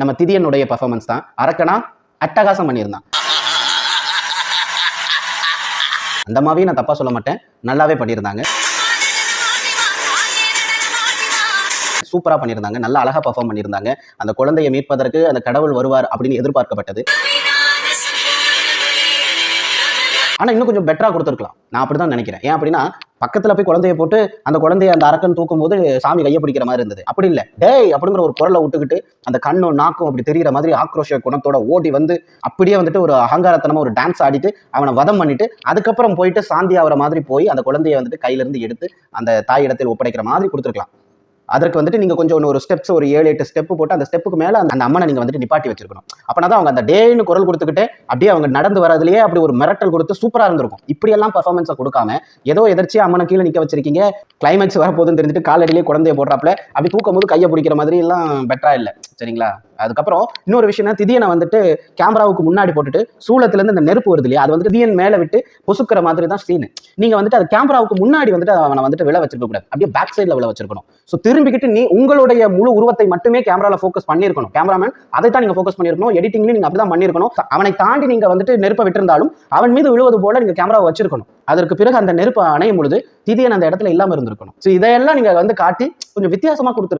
நம்ம திதியனுடைய பர்ஃபார்மன்ஸ் தான். அரக்கனா அட்டகாசம் பண்ணியிருந்தான். அந்த மாதிரி நான் தப்பா சொல்ல மாட்டேன். நல்லாவே பண்ணியிருந்தாங்க. சூப்பரா பண்ணியிருந்தாங்க. நல்லா அழகா பெர்ஃபார்ம் பண்ணியிருந்தாங்க. அந்த குழந்தையை மீட்பதற்கு அந்த கடவுள் வருவார் அப்படின்னு எதிர்பார்க்கப்பட்டது. ஆனால் இன்னும் கொஞ்சம் பெட்டராக கொடுத்துருக்கலாம். நான் அப்படிதான் நினைக்கிறேன். ஏன் அப்படின்னா பக்கத்தில் போய் குழந்தைய போட்டு அந்த குழந்தைய அந்த அரக்கன் தூக்கும் போது சாமி கையை பிடிக்கிற மாதிரி இருந்தது. அப்படி இல்லை. டேய் அப்படிங்கிற ஒரு குரலை விட்டுக்கிட்டு அந்த கண்ணும் நாக்கும் அப்படி தெரிகிற மாதிரி ஆக்ரோஷ குணத்தோட ஓடி வந்து அப்படியே வந்துட்டு ஒரு அகங்காரத்தனமாக ஒரு டான்ஸ் ஆடிட்டு அவனை வதம் பண்ணிட்டு அதுக்கப்புறம் போயிட்டு சாந்தி ஆகிற மாதிரி போய் அந்த குழந்தைய வந்துட்டு கையிலேருந்து எடுத்து அந்த தாய் இடத்தில் ஒப்படைக்கிற மாதிரி கொடுத்துருக்கலாம். அதற்கு வந்துட்டு நீங்க கொஞ்சம் ஒரு ஸ்டெப்ஸ் ஒரு ஏழு எட்டு ஸ்டெப் போட்டு அந்த ஸ்டெப்புக்கு மேல அந்த அம்மனை நீங்க வந்துட்டு நிப்பாட்டி வச்சிருக்கணும். அப்படின்னா தான் அவங்க அந்த டேன்னு குரல் கொடுத்துக்கிட்டு அப்படியே அவங்க நடந்து வரதுலயே அப்படி ஒரு மிரட்டல் கொடுத்து சூப்பரா இருந்திருக்கும். இப்படி எல்லாம் பர்ஃபார்மன்ஸை கொடுக்காம ஏதோ எதிர்ச்சியாக அம்மனை கீழே நிக்க வச்சிருக்கீங்க கிளைமேக்ஸ் வரப்போகுதுன்னு தெரிஞ்சுட்டு காலடியிலேயே குழந்தைய போடுறாப்ல அப்படி தூக்கும் போது கையை பிடிக்கிற மாதிரி எல்லாம் பெட்டரா இல்லை. சரிங்களா? அதுக்கப்புறம் இன்னொரு விஷயம் திதியனை வந்துட்டு கேமராவுக்கு முன்னாடி போட்டுட்டு சூளத்துலேருந்து இந்த நெருப்பு வருது இல்லையா? அது வந்துட்டு திதியன் மேல விட்டு பொசுக்கிற மாதிரி தான் சீன் நீங்க வந்துட்டு அது கேமராவுக்கு முன்னாடி வந்துட்டு அவனை வந்துட்டு விழ வச்சிருக்க கூடாது. அப்படியே பேக் சைடுல விழ வச்சிருக்கணும். ஸோ திரும்பிக்கிட்டு நீ உங்களுடைய முழு உருவத்தை மட்டுமே கேமராவில் ஃபோக்கஸ் பண்ணியிருக்கணும். கேமராமேன் அதை தான் நீங்கள் ஃபோக்கஸ் பண்ணியிருக்கணும். நீ அப்படி தான் பண்ணியிருக்கணும். அவனை தாண்டி நீங்க வந்துட்டு நெருப்பை விட்டிருந்தாலும் அவன் மீது விழுவது போல நீங்க கேமராவை வச்சிருக்கணும். அதற்கு பிறகு அந்த நெருப்பு அணையும் பொழுது திதியன் அந்த இடத்துல இல்லாம இருந்திருக்கணும். ஸோ இதையெல்லாம் நீங்க வந்து காட்டி கொஞ்சம் வித்தியாசமா கொடுத்துரு